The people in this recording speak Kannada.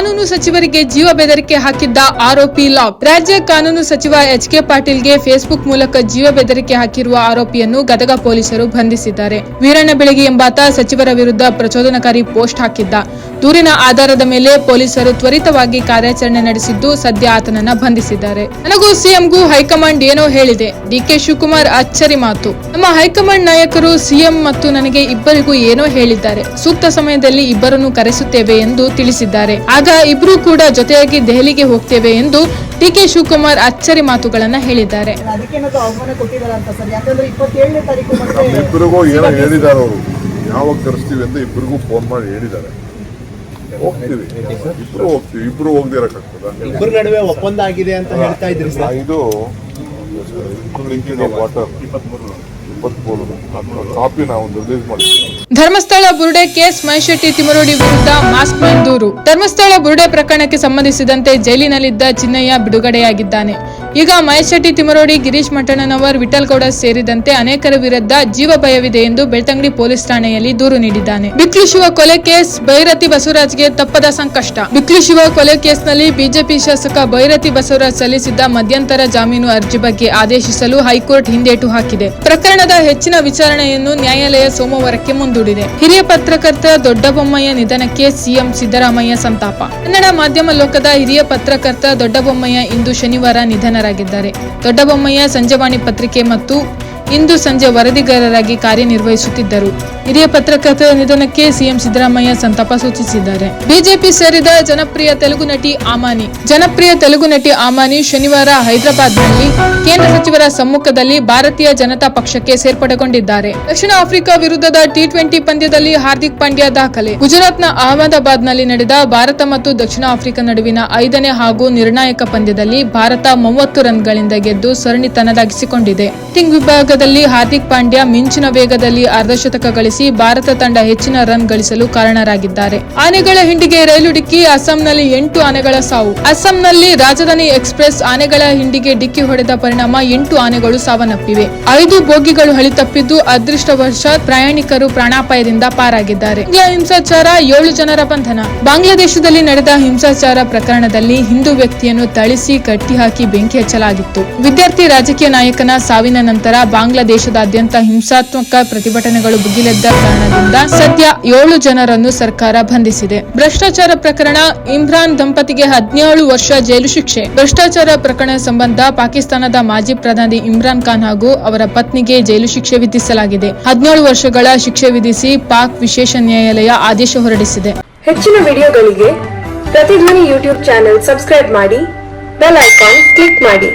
ಕಾನೂನು ಸಚಿವರಿಗೆ ಜೀವ ಬೆದರಿಕೆ ಹಾಕಿದ್ದ ಆರೋಪಿ ಲಾಕ್ ರಾಜ್ಯ ಕಾನೂನು ಸಚಿವ ಎಚ್ ಕೆ ಪಾಟೀಲ್ಗೆ ಫೇಸ್ಬುಕ್ ಮೂಲಕ ಜೀವ ಬೆದರಿಕೆ ಹಾಕಿರುವ ಆರೋಪಿಯನ್ನು ಗದಗ ಪೊಲೀಸರು ಬಂಧಿಸಿದ್ದಾರೆ. ವೀರಣ್ಣ ಬೆಳಗಿ ಎಂಬಾತ ಸಚಿವರ ವಿರುದ್ಧ ಪ್ರಚೋದನಕಾರಿ ಪೋಸ್ಟ್ ಹಾಕಿದ್ದ. ದೂರಿನ ಆಧಾರದ ಮೇಲೆ ಪೊಲೀಸರು ತ್ವರಿತವಾಗಿ ಕಾರ್ಯಾಚರಣೆ ನಡೆಸಿದ್ದು ಸದ್ಯ ಆತನನ್ನ ಬಂಧಿಸಿದ್ದಾರೆ. ನನಗೂ ಸಿಎಂಗೂ ಹೈಕಮಾಂಡ್ ಏನೋ ಹೇಳಿದೆ. ಡಿಕೆ ಶಿವಕುಮಾರ್ ಅಚ್ಚರಿ ಮಾತು. ನಮ್ಮ ಹೈಕಮಾಂಡ್ ನಾಯಕರು ಸಿಎಂ ಮತ್ತು ನನಗೆ ಇಬ್ಬರಿಗೂ ಏನೋ ಹೇಳಿದ್ದಾರೆ. ಸೂಕ್ತ ಸಮಯದಲ್ಲಿ ಇಬ್ಬರನ್ನು ಕರೆಸುತ್ತೇವೆ ಎಂದು ತಿಳಿಸಿದ್ದಾರೆ. ಆಗ ಇಬ್ರು ಕೂಡ ಜೊತೆಯಾಗಿ ದೆಹಲಿಗೆ ಹೋಗ್ತೇವೆ ಎಂದು ಡಿಕೆ ಶಿವಕುಮಾರ್ ಅಚ್ಚರಿ ಮಾತುಗಳನ್ನ ಹೇಳಿದ್ದಾರೆ. ಅದಕ್ಕೇನಾದ್ರು ಆಹ್ವಾನ ಕೊಟ್ಟಿದಾರ ಅಂತ ಸರ್? ಯಾಕಂದ್ರೆ ಇಪ್ಪತ್ತೇಳನೇ ತಾರೀಕು ಮತ್ತೆ ಇಬ್ಬರಿಗೂ ಏನೋ ಹೇಳಿದ್ದಾರೆ ಅವರು. ಯಾವಾಗ ಕರೆಸ್ತೀವಿ ಅಂತ ಇಬ್ಬರಿಗೂ ಫೋನ್ ಮಾಡಿ ಹೇಳಿದ್ದಾರೆ. ಹೋಗ್ತೀವಿ. ಇಬ್ರು ಹೋಗ್ತೀವಿ ಇಬ್ರು ಹೋಗದೆ ಇರಕ್ಕಾಗ್ತದ? ಇಬ್ಬರ ನಡುವೆ ಒಪ್ಪಂದ ಆಗಿದೆ ಅಂತ ಹೇಳ್ತಾ ಇದ್ರಿ ಸರ್. ಇದು ಡ್ರಿಂಕಿಂಗ್ ಆಫ್ ವಾಟರ್. ಇಪ್ಪತ್ಮೂರು. ಕಾಪಿ ನಾವು ರಿಲೀಸ್ ಮಾಡಿದ್ವಿ ಧರ್ಮಸ್ಥಳ ಬುರುಡೆ ಕೇಸ್ ಮಹೇಶೆಟ್ಟಿ ತಿಮರೋಡಿ ವಿರುದ್ಧ ಮಾಸ್ಕ್ ದೂರು ಧರ್ಮಸ್ಥಳ ಬುರುಡೆ ಪ್ರಕರಣಕ್ಕೆ ಸಂಬಂಧಿಸಿದಂತೆ ಜೈಲಿನಲ್ಲಿದ್ದ ಚಿನ್ನಯ್ಯ ಬಿಡುಗಡೆಯಾಗಿದ್ದಾನೆ. ಈಗ ಮಹೇಶೆಟ್ಟಿ ತಿಮರೋಡಿ ಗಿರೀಶ್ ಮಠಣ್ಣನವರ್ ವಿಠಲ್ಗೌಡ ಸೇರಿದಂತೆ ಅನೇಕರ ವಿರುದ್ಧ ಜೀವ ಭಯವಿದೆ ಎಂದು ಬೆಳ್ತಂಗಡಿ ಪೊಲೀಸ್ ಠಾಣೆಯಲ್ಲಿ ದೂರು ನೀಡಿದ್ದಾನೆ. ಬಿಕ್ಲು ಶಿವ ಕೊಲೆ ಕೇಸ್, ಭೈರತಿ ಬಸವರಾಜ್ಗೆ ತಪ್ಪದ ಸಂಕಷ್ಟ. ಬಿಕ್ಲು ಶಿವ ಕೊಲೆ ಕೇಸ್ನಲ್ಲಿ ಬಿಜೆಪಿ ಶಾಸಕ ಭೈರತಿ ಬಸವರಾಜ್ ಸಲ್ಲಿಸಿದ್ದ ಮಧ್ಯಂತರ ಜಾಮೀನು ಅರ್ಜಿ ಬಗ್ಗೆ ಆದೇಶಿಸಲು ಹೈಕೋರ್ಟ್ ಹಿಂದೇಟು ಹಾಕಿದೆ. ಪ್ರಕರಣದ ಹೆಚ್ಚಿನ ವಿಚಾರಣೆಯನ್ನು ನ್ಯಾಯಾಲಯ ಸೋಮವಾರಕ್ಕೆ ಮುಂದೂಡಿದೆ. ಹಿರಿಯ ಪತ್ರಕರ್ತ ದೊಡ್ಡಬೊಮ್ಮಯ್ಯ ನಿಧನಕ್ಕೆ ಸಿಎಂ ಸಿದ್ದರಾಮಯ್ಯ ಸಂತಾಪ. ಕನ್ನಡ ಮಾಧ್ಯಮ ಲೋಕದ ಹಿರಿಯ ಪತ್ರಕರ್ತ ದೊಡ್ಡಬೊಮ್ಮಯ್ಯ ಇಂದು ಶನಿವಾರ ನಿಧನರಾಗಿದ್ದಾರೆ ದೊಡ್ಡಬೊಮ್ಮಯ್ಯ ಸಂಜೆವಾಣಿ ಪತ್ರಿಕೆ ಮತ್ತು ಇಂದು ಸಂಜೆ ವರದಿಗಾರರಾಗಿ ಕಾರ್ಯನಿರ್ವಹಿಸುತ್ತಿದ್ದರು. ಹಿರಿಯ ಪತ್ರಕರ್ತರ ನಿಧನಕ್ಕೆ ಸಿಎಂ ಸಿದ್ದರಾಮಯ್ಯ ಸಂತಾಪ ಸೂಚಿಸಿದ್ದಾರೆ. ಬಿಜೆಪಿ ಸೇರಿದ ಜನಪ್ರಿಯ ತೆಲುಗು ನಟಿ ಆಮಾನಿ. ಜನಪ್ರಿಯ ತೆಲುಗು ನಟಿ ಆಮಾನಿ ಶನಿವಾರ ಹೈದರಾಬಾದ್ನಲ್ಲಿ ಕೇಂದ್ರ ಸಚಿವರ ಸಮ್ಮುಖದಲ್ಲಿ ಭಾರತೀಯ ಜನತಾ ಪಕ್ಷಕ್ಕೆ ಸೇರ್ಪಡೆಗೊಂಡಿದ್ದಾರೆ. ದಕ್ಷಿಣ ಆಫ್ರಿಕಾ ವಿರುದ್ಧದ ಟಿ ಟ್ವೆಂಟಿ ಪಂದ್ಯದಲ್ಲಿ ಹಾರ್ದಿಕ್ ಪಾಂಡ್ಯ ದಾಖಲೆ. ಗುಜರಾತ್ನ ಅಹಮದಾಬಾದ್ನಲ್ಲಿ ನಡೆದ ಭಾರತ ಮತ್ತು ದಕ್ಷಿಣ ಆಫ್ರಿಕಾ ನಡುವಿನ ಐದನೇ ಹಾಗೂ ನಿರ್ಣಾಯಕ ಪಂದ್ಯದಲ್ಲಿ ಭಾರತ ಮೂವತ್ತು ರನ್ಗಳಿಂದ ಗೆದ್ದು ಸರಣಿ ತನ್ನದಾಗಿಸಿಕೊಂಡಿದೆ ಬ್ಯಾಟಿಂಗ್ ವಿಭಾಗದಲ್ಲಿ ಹಾರ್ದಿಕ್ ಪಾಂಡ್ಯ ಮಿಂಚಿನ ವೇಗದಲ್ಲಿ ಅರ್ಧಶತಕ ಗಳಿಸಿ ಭಾರತ ತಂಡ ಹೆಚ್ಚಿನ ರನ್ ಗಳಿಸಲು ಕಾರಣರಾಗಿದ್ದಾರೆ. ಆನೆಗಳ ಹಿಂಡಿಗೆ ರೈಲು ಡಿಕ್ಕಿ ಅಸ್ಸಾಂನಲ್ಲಿ ಎಂಟು ಆನೆಗಳ ಸಾವು. ಅಸ್ಸಾಂನಲ್ಲಿ ರಾಜಧಾನಿ ಎಕ್ಸ್ಪ್ರೆಸ್ ಆನೆಗಳ ಹಿಂಡಿಗೆ ಡಿಕ್ಕಿ ಹೊಡೆದ ಪರಿಣಾಮ ಎಂಟು ಆನೆಗಳು ಸಾವನ್ನಪ್ಪಿವೆ. ಐದು ಬೋಗಿಗಳು ಹಳಿತಪ್ಪಿದ್ದು ಅದೃಷ್ಟವಶಾತ್ ಪ್ರಯಾಣಿಕರು ಪ್ರಾಣಾಪಾಯದಿಂದ ಪಾರಾಗಿದ್ದಾರೆ. ಹಿಂಸಾಚಾರ ಏಳು ಜನರ ಬಂಧನ. ಬಾಂಗ್ಲಾದೇಶದಲ್ಲಿ ನಡೆದ ಹಿಂಸಾಚಾರ ಪ್ರಕರಣದಲ್ಲಿ ಹಿಂದೂ ವ್ಯಕ್ತಿಯನ್ನು ಥಳಿಸಿ ಕಟ್ಟಿಹಾಕಿ ಬೆಂಕಿ ಹಚ್ಚಲಾಗಿತ್ತು. ವಿದ್ಯಾರ್ಥಿ ರಾಜಕೀಯ ನಾಯಕನ ಸಾವಿನ ನಂತರ ಬಾಂಗ್ಲಾದೇಶದಾದ್ಯಂತ ಹಿಂಸಾತ್ಮಕ ಪ್ರತಿಭಟನೆಗಳು ಭುಗಿಲೆದ್ದ ಕಾರಣದಿಂದ ಸದ್ಯ ಏಳು ಜನರನ್ನು ಸರ್ಕಾರ ಬಂಧಿಸಿದೆ. ಭ್ರಷ್ಟಾಚಾರ ಪ್ರಕರಣ ಇಮ್ರಾನ್ ದಂಪತಿಗೆ ಹದಿನೇಳು ವರ್ಷ ಜೈಲು ಶಿಕ್ಷೆ. ಭ್ರಷ್ಟಾಚಾರ ಪ್ರಕರಣ ಸಂಬಂಧ ಪಾಕಿಸ್ತಾನದ ಮಾಜಿ ಪ್ರಧಾನಿ ಇಮ್ರಾನ್ ಖಾನ್ ಹಾಗೂ ಅವರ ಪತ್ನಿಗೆ ಜೈಲು ಶಿಕ್ಷೆ ವಿಧಿಸಲಾಗಿದೆ. ಹದಿನೇಳು ವರ್ಷಗಳ ಶಿಕ್ಷೆ ವಿಧಿಸಿ ಪಾಕ್ ವಿಶೇಷ ನ್ಯಾಯಾಲಯ ಆದೇಶ ಹೊರಡಿಸಿದೆ. ಹೆಚ್ಚಿನ ವಿಡಿಯೋಗಳಿಗೆ ಪ್ರತಿಧ್ವನಿ ಯೂಟ್ಯೂಬ್ ಚಾನೆಲ್ ಸಬ್ಸ್ಕ್ರೈಬ್ ಮಾಡಿ, ಬೆಲ್ ಐಕಾನ್ ಕ್ಲಿಕ್ ಮಾಡಿ.